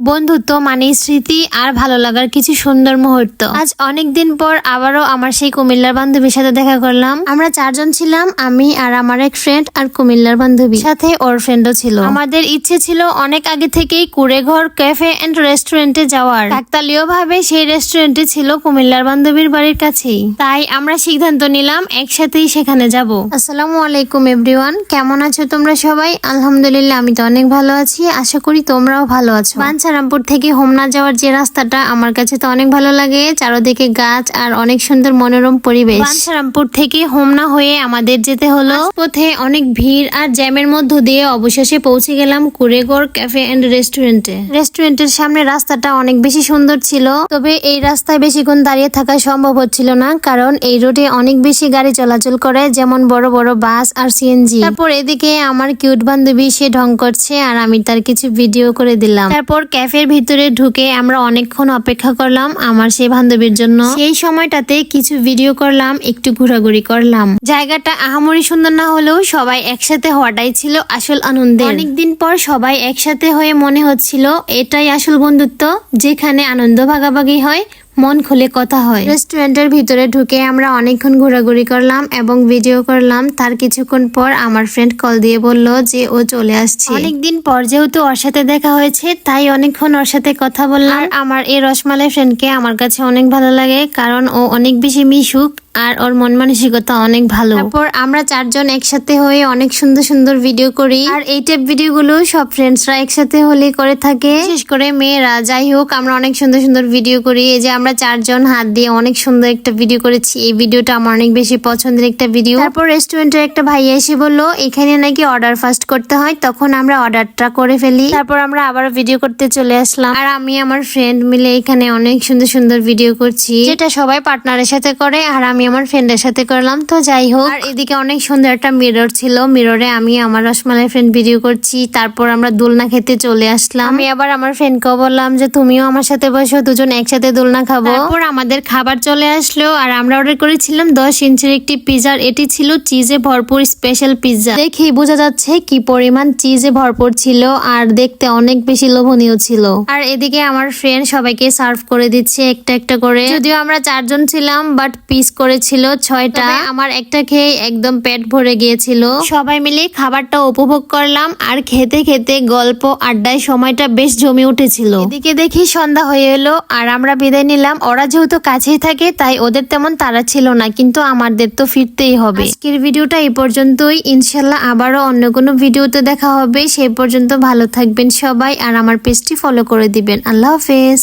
বন্ধুত্ব মানে স্মৃতি আর ভালো লাগার কিছু সুন্দর মুহূর্ত। আজ অনেক দিন পর আবারও আমার সেই কুমিল্লার বান্ধবীর সাথে দেখা করলাম। আমরা চারজন ছিলাম, আমি আর আমার এক ফ্রেন্ড আর কুমিল্লার বান্ধবী। সাথে ওর ফ্রেন্ডও ছিল। আমাদের ইচ্ছে ছিল অনেক আগে থেকেই কুড়েঘর ক্যাফে এন্ড রেস্টুরেন্টে যাওয়ার। কাকতালীয় ভাবে সেই রেস্টুরেন্টে ছিল কুমিল্লার বান্ধবীর বাড়ির কাছেই। তাই আমরা সিদ্ধান্ত নিলাম একসাথেই সেখানে যাব। আসসালামু আলাইকুম এভরিওয়ান কেমন আছো তোমরা সবাই? আলহামদুলিল্লাহ, আমি তো অনেক ভালো আছি। আশা করি তোমরাও ভালো আছো। বাঞ্ছারামপুর থেকে হোমনা যাওয়ার যে রাস্তাটা আমার কাছে তো অনেক ভালো লাগে। চারোদিকে গাছ আর অনেক সুন্দর মনোরম পরিবেশ। বাঞ্ছারামপুর থেকে হোমনা হয়ে আমাদের যেতে হলো। পথে অনেক ভিড় আর জ্যামের মধ্য দিয়ে অবশেষে পৌঁছে গেলাম কুরেগড় ক্যাফে এন্ড রেস্টুরেন্টে। রেস্টুরেন্টের সামনে রাস্তাটা অনেক বেশি সুন্দর ছিল তবে এই রাস্তায় বেশিক্ষণ দাঁড়িয়ে থাকা সম্ভব হচ্ছিল না কারণ এই রোডে অনেক বেশি গাড়ি চলাচল করে যেমন বড় বড় বাস আর সিএনজি তারপর এদিকে আমার কিউট বান্ধবী সে ঢং করছে আর আমি তার কিছু ভিডিও করে দিলাম। তারপর ক্যাফের ভিতরে ঢুকে আমরা অনেকক্ষণ অপেক্ষা করলাম আমার সেই বান্ধবীর জন্য। সেই সময়টাতে কিছু ভিডিও করলাম, একটু ঘোরাঘুরি করলাম। জায়গাটা আহামরি সুন্দর না হলেও সবাই একসাথে হওয়াটাই ছিল আসল আনন্দ অনেকদিন পর সবাই একসাথে হয়ে মনে হচ্ছিল, এটাই আসল বন্ধুত্ব, যেখানে আনন্দ ভাগাভাগি হয় মন খুলে কথা হয়। রেস্টুরেন্টের ভিতরে ঢুকে আমরা অনেকক্ষণ ঘোরাঘুরি করলাম এবং ভিডিও করলাম। তার কিছুক্ষণ পর আমার ফ্রেন্ড কল দিয়ে বলল যে ও চলে আসছে। অনেকদিন পর যেহেতু ওর সাথে দেখা হয়েছে তাই অনেকক্ষণ ওর সাথে কথা বললাম। আর আমার এই রসমালাই ফ্রেন্ডকে আমার কাছে অনেক ভালো লাগে কারণ ও অনেক বেশি মিশুক। আর ওর মন মানসিকতা অনেক ভালো। তারপর আমরা চারজন একসাথে হয়ে অনেক সুন্দর সুন্দর ভিডিও করি। আর এই টাইপ ভিডিও গুলো সব ফ্রেন্ডসরা একসাথে হলে করে থাকে। বিশেষ করে মেয়েরা যাই হোক আমরা অনেক সুন্দর সুন্দর ভিডিও করি। এই যে আমরা চারজন হাত দিয়ে অনেক সুন্দর একটা ভিডিও করেছি। এই ভিডিওটা আমার অনেক বেশি পছন্দের একটা ভিডিও তারপর রেস্টুরেন্টের একটা ভাইয়া এসে বলল এখানে নাকি অর্ডার ফার্স্ট করতে হয়। তখন আমরা অর্ডারটা করে ফেলি। তারপর আমরা আবার ভিডিও করতে চলে আসলাম। আর আমি আমার ফ্রেন্ড মিলে এখানে অনেক সুন্দর সুন্দর ভিডিও করছি। যেটা সবাই পার্টনারের সাথে করে আর আমি আমার ফ্রেন্ডের সাথে করলাম। তো যাই হোক আর এদিকে অনেক সুন্দর একটা মিরর ছিল। মিররে আমি আমার রসমালাই ফ্রেন্ড ভিডিও করছি তারপর আমরা দোলনা খেতে চলে আসলাম। আমি আবার আমার ফ্রেন্ডকেও বললাম যে তুমিও আমার সাথে বসো দুজন একসাথে দোলনা খাব। তারপর আমাদের খাবার চলে আসলো আর আমরা অর্ডার করেছিলাম দশ ইঞ্চির একটি পিজার এটি ছিল চিজে ভরপুর স্পেশাল পিৎজা দেখেই বোঝা যাচ্ছে কি পরিমাণ চিজে ভরপুর ছিল আর দেখতে অনেক বেশি লোভনীয় ছিল। আর এদিকে আমার ফ্রেন্ড সবাইকে সার্ভ করে দিচ্ছে একটা একটা করে। যদিও আমরা চারজন ছিলাম বাট পিস করেছিল ছয়টা। আমার একটা খেয়ে একদম পেট ভরে গিয়েছিল। সবাই মিলে খাবারটা উপভোগ করলাম আর খেতে খেতে গল্প আড্ডায় সময়টা বেশ জমে উঠেছিল। এদিকে দেখি সন্ধ্যা হয়ে এলো আর আমরা বিদায় নিলাম। ওরা যেহেতু কাছেই থাকে তাই ওদের তেমন তারা ছিল না কিন্তু আমাদের তো ফিরতেই হবে। আজকের ভিডিওটা এই পর্যন্তই। ইনশাল্লাহ আবারও অন্য কোনো ভিডিওতে দেখা হবে। সেই পর্যন্ত ভালো থাকবেন সবাই আর আমার পেজটি ফলো করে দিবেন। আল্লাহ হাফেজ।